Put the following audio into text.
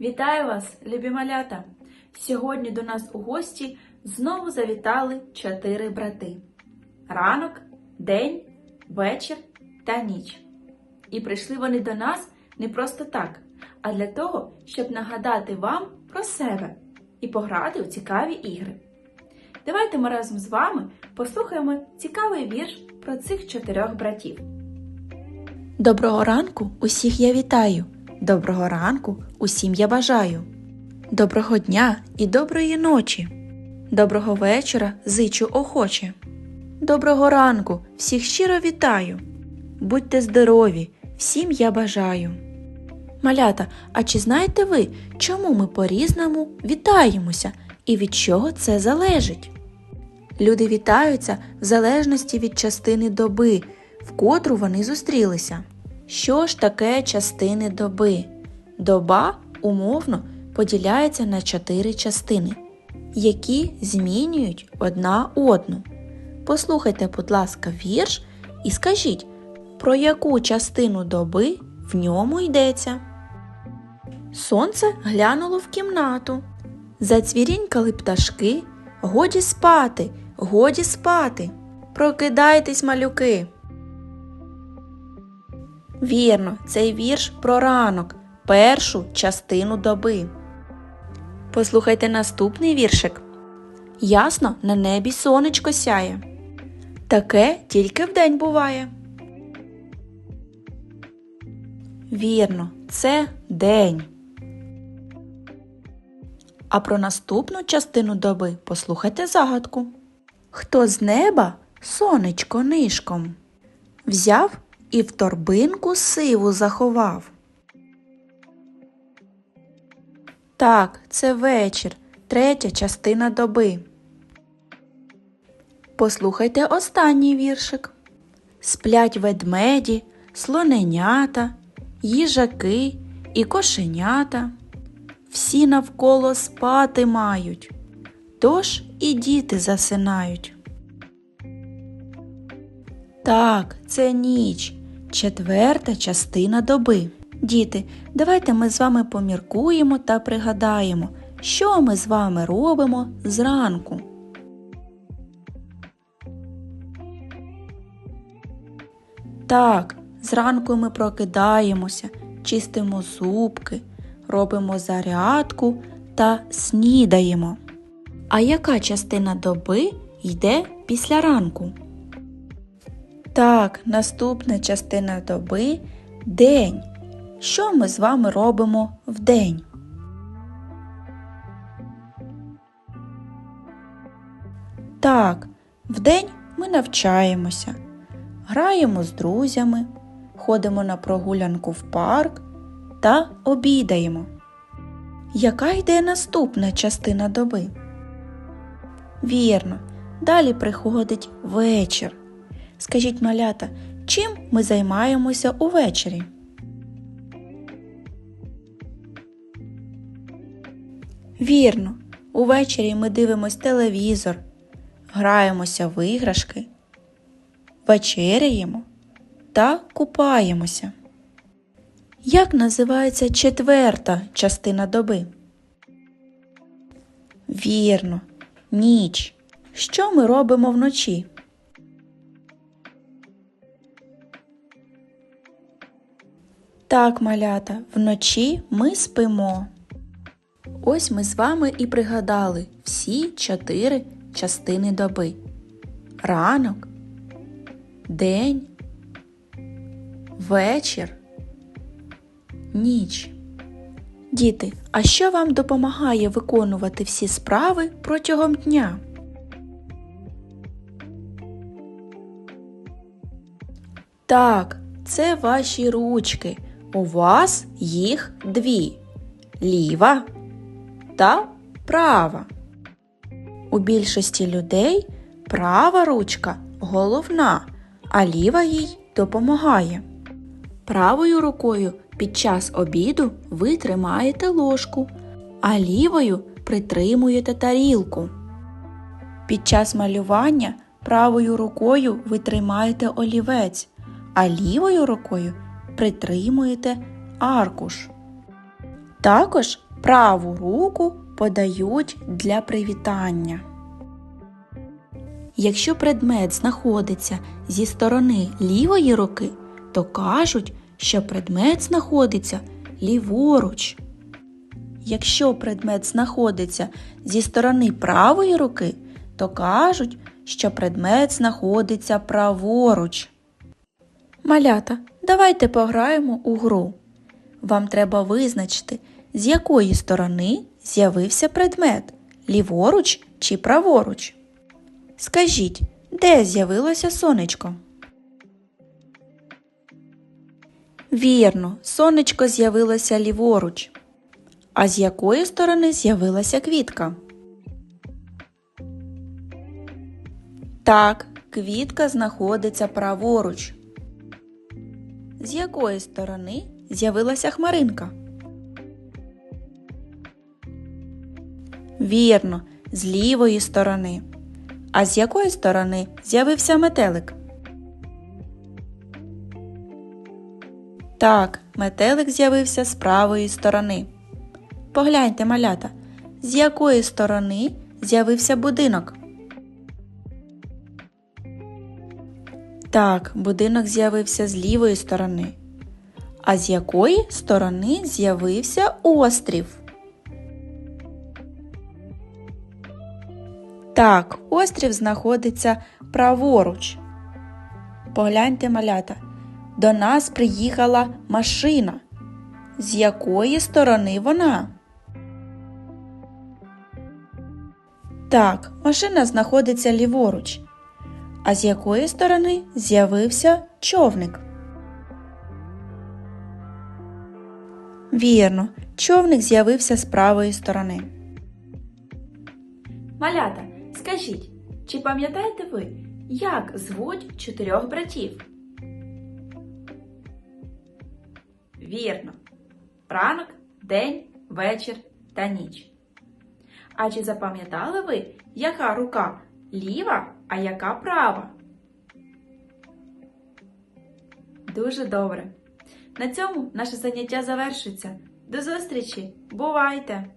Вітаю вас, любі малята! Сьогодні до нас у гості знову завітали чотири брати: ранок, день, вечір та ніч. І прийшли вони до нас не просто так, а для того, щоб нагадати вам про себе і пограти у цікаві ігри. Давайте ми разом з вами послухаємо цікавий вірш про цих чотирьох братів. Доброго ранку усіх я вітаю. Доброго ранку усім я бажаю. Доброго дня і доброї ночі. Доброго вечора зичу охоче. Доброго ранку всіх щиро вітаю. Будьте здорові, всім я бажаю. Малята, а чи знаєте ви, чому ми по-різному вітаємося і від чого це залежить? Люди вітаються в залежності від частини доби, в котру вони зустрілися. Що ж таке частини доби? Доба умовно поділяється на чотири частини, які змінюють одна одну. Послухайте, будь ласка, вірш і скажіть, про яку частину доби в ньому йдеться. Сонце глянуло в кімнату. Зацвірінькали пташки. Годі спати, годі спати. Прокидайтесь, малюки. Вірно, цей вірш про ранок, першу частину доби. Послухайте наступний віршик. Ясно, на небі сонечко сяє. Таке тільки вдень буває. Вірно, це день. А про наступну частину доби послухайте загадку. Хто з неба сонечко нишком взяв і в торбинку сиву заховав. Так, це вечір, третя частина доби. Послухайте останній віршик. Сплять ведмеді, слоненята, їжаки і кошенята. Всі навколо спати мають, тож і діти засинають. Так, це ніч, четверта частина доби. Діти, давайте ми з вами поміркуємо та пригадаємо, що ми з вами робимо зранку. Так, зранку ми прокидаємося, чистимо зубки, робимо зарядку та снідаємо. А яка частина доби йде після ранку? Так, наступна частина доби день. Що ми з вами робимо в день? Так, вдень ми навчаємося, граємо з друзями, ходимо на прогулянку в парк та обідаємо. Яка йде наступна частина доби? Вірно, далі приходить вечір. Скажіть, малята, чим ми займаємося увечері? Вірно, увечері ми дивимось телевізор, граємося в іграшки, вечеряємо та купаємося. Як називається четверта частина доби? Вірно, ніч. Що ми робимо вночі? Так, малята, вночі ми спимо. Ось ми з вами і пригадали всі чотири частини доби: ранок, день, вечір, ніч. Діти, а що вам допомагає виконувати всі справи протягом дня? Так, це ваші ручки. У вас їх дві ліва та права. У більшості людей права ручка головна, а ліва їй допомагає. Правою рукою під час обіду ви тримаєте ложку, а лівою притримуєте тарілку. Під час малювання правою рукою ви тримаєте олівець, а лівою рукою притримуєте аркуш. Також праву руку подають для привітання. Якщо предмет знаходиться зі сторони лівої руки, то кажуть, що предмет знаходиться ліворуч. Якщо предмет знаходиться зі сторони правої руки, то кажуть, що предмет знаходиться праворуч. Малята, давайте пограємо у гру. Вам треба визначити, з якої сторони з'явився предмет ліворуч чи праворуч. Скажіть, де з'явилося сонечко? Вірно, сонечко з'явилося ліворуч. А з якої сторони з'явилася квітка? Так, квітка знаходиться праворуч. З якої сторони з'явилася хмаринка? Вірно, з лівої сторони. А з якої сторони з'явився метелик? Так, метелик з'явився з правої сторони. Погляньте, малята, з якої сторони з'явився будинок? Так, будинок з'явився з лівої сторони. А з якої сторони з'явився острів? Так, острів знаходиться праворуч. Погляньте, малята, до нас приїхала машина. З якої сторони вона? Так, машина знаходиться ліворуч. А з якої сторони з'явився човник? Вірно, човник з'явився з правої сторони. Малята, скажіть, чи пам'ятаєте ви, як звуть чотирьох братів? Вірно. Ранок, день, вечір та ніч. А чи запам'ятали ви, яка рука ліва, а яка права? Дуже добре. На цьому наше заняття завершується. До зустрічі! Бувайте!